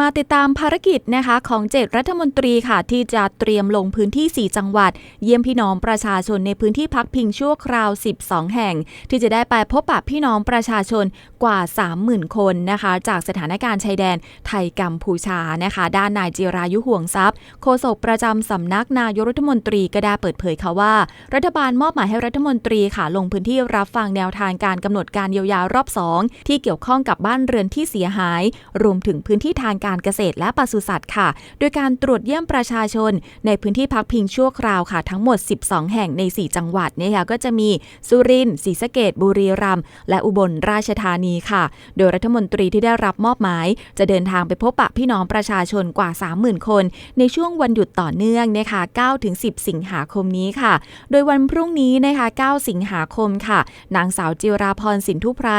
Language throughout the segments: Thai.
มาติดตามภารกิจนะคะของเจ็ดรัฐมนตรีค่ะ ที่จะเตรียมลงพื้นที่ 4 จังหวัด เยี่ยมพี่น้องประชาชนในพื้นที่พักพิงชั่วคราว 12 แห่ง ที่จะได้ไปพบปะพี่น้องประชาชนกว่า 30,000 คนนะคะ จากสถานการณ์ชายแดนไทยกัมพูชานะคะ ด้านนายจิรายุห่วงทรัพย์โฆษกประจำสำนักนายกรัฐมนตรีก็ได้เปิดเผยค่ะว่า รัฐบาลมอบหมายให้รัฐมนตรีค่ะ ลงพื้นที่รับฟังแนวทางการกำหนดการเยียวยารอบ 2 ที่เกี่ยวข้องกับบ้านเรือนที่เสียหาย รวมถึงพื้นที่ทางการการเกษตรและปศุสัตว์ค่ะ โดยการตรวจเยี่ยมประชาชน ในพื้นที่พักพิงชั่วคราวค่ะ ทั้งหมด 12 แห่งใน 4 จังหวัดเนี่ยค่ะก็จะมีสุรินทร์ศรีสะเกดบุรีรัมย์และอุบลราชธานีค่ะ โดยรัฐมนตรีที่ได้รับมอบหมาย จะเดินทางไปพบปะพี่น้องประชาชนกว่า 30,000 คน ในช่วงวันหยุดต่อเนื่องนะคะ9-10 สิงหาคมนี้ค่ะ โดยวันพรุ่งนี้นะคะ 9 สิงหาคมค่ะ นางสาวจิราพรสินทุไพร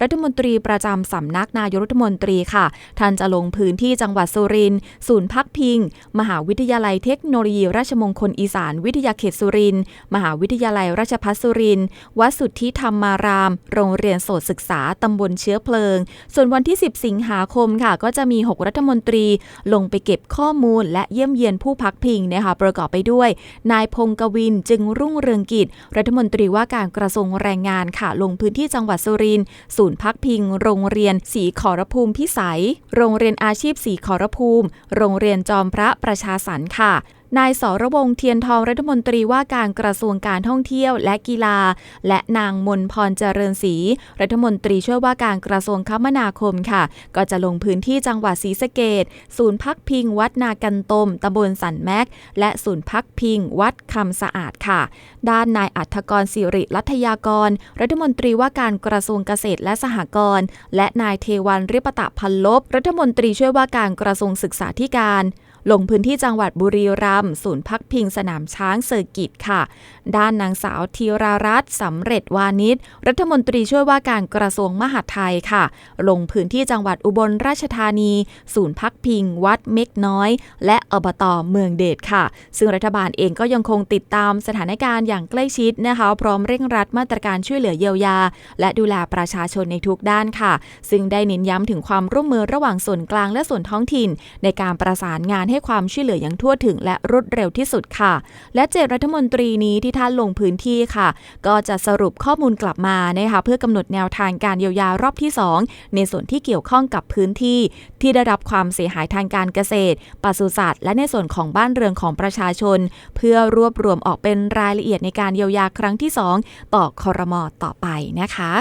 รัฐมนตรีประจำสำนักนายกรัฐมนตรีค่ะท่านจะลงพื้นที่จังหวัดสุรินทร์ศูนย์พักพิง มหาวิทยาลัยเทคโนโลยี ราชมงคลอีสานวิทยาเขตสุรินทร์มหาวิทยาลัยราชภัฏสุรินทร์วัดสุทธิธรรมาราม โรงเรียนโสตศึกษาตำบลเชื้อเพลิง ส่วนวันที่ 10 สิงหาคมค่ะ ก็จะมี 6 รัฐมนตรีลงไปเก็บข้อมูล และเยี่ยมเยียนผู้พักพิงนะคะประกอบไปด้วย นายพงกวินจึงรุ่งเรืองกิจ รัฐมนตรีว่าการกระทรวงแรงงานค่ะลงพื้นที่จังหวัดสุรินทร์ศูนย์พักพิง โรงเรียนสีขอรภูมิพิสัย โรงเรียนอาชีพสีขอรภูมิ โรงเรียนจอมพระประชาสรรค์ค่ะ นายสรวงเทียนทองรัฐมนตรีว่าการกระทรวงการท่องเที่ยวและกีฬา และนางมนพรเจริญศรีรัฐมนตรีช่วยว่าการกระทรวงคมนาคมค่ะ ก็จะลงพื้นที่จังหวัดศรีสะเกดศูนย์พักพิง วัดนากันตมตำบลสันแมก และศูนย์พักพิง วัดคำสะอาดค่ะ ด้านนายอัธกรสิริรัตยากร รัฐมนตรีว่าการกระทรวงเกษตรและสหกรณ์และนายเทวันริปตะพันลบ รัฐมนตรีช่วยว่าการกระทรวงศึกษาธิการ ลงพื้นที่จังหวัดบุรีรัมย์ศูนย์พักพิงสนามช้างเซอร์กิตค่ะ ด้านนางสาวธีรารัตน์สำเร็จวานิชรัฐมนตรีช่วยว่าการกระทรวงมหาดไทยค่ะ ลงพื้นที่จังหวัดอุบลราชธานี ศูนย์พักพิง วัดเม็กน้อย และอบตเมืองเดชค่ะ ซึ่งรัฐบาลเองก็ยังคงติดตามสถานการณ์อย่างใกล้ชิดนะคะ พร้อมเร่งรัดมาตรการช่วยเหลือเยียวยา และดูแลประชาชนในทุกด้านค่ะ ซึ่งได้เน้นย้ำถึงความร่วมมือระหว่างส่วนกลางและส่วนท้องถิ่น ในการประสานงานให้ความช่วยเหลืออย่างทั่วถึงและรวดเร็วที่สุดค่ะ และเจรัฐมนตรีนี้ที่ท่านลงพื้นที่ค่ะ ก็จะสรุปข้อมูลกลับมานะคะเพื่อกำหนดแนวทางการเยียวยารอบที่ 2 ในส่วนที่เกี่ยวข้องกับพื้นที่ ที่ได้รับความเสียหายทางการเกษตรปศุสัตว์และในส่วนของบ้านเรือนของประชาชน เพื่อรวบรวมออกเป็นรายละเอียดในการเยียวยาครั้งที่ 2 ต่อคอรมอต่อไปนะคะ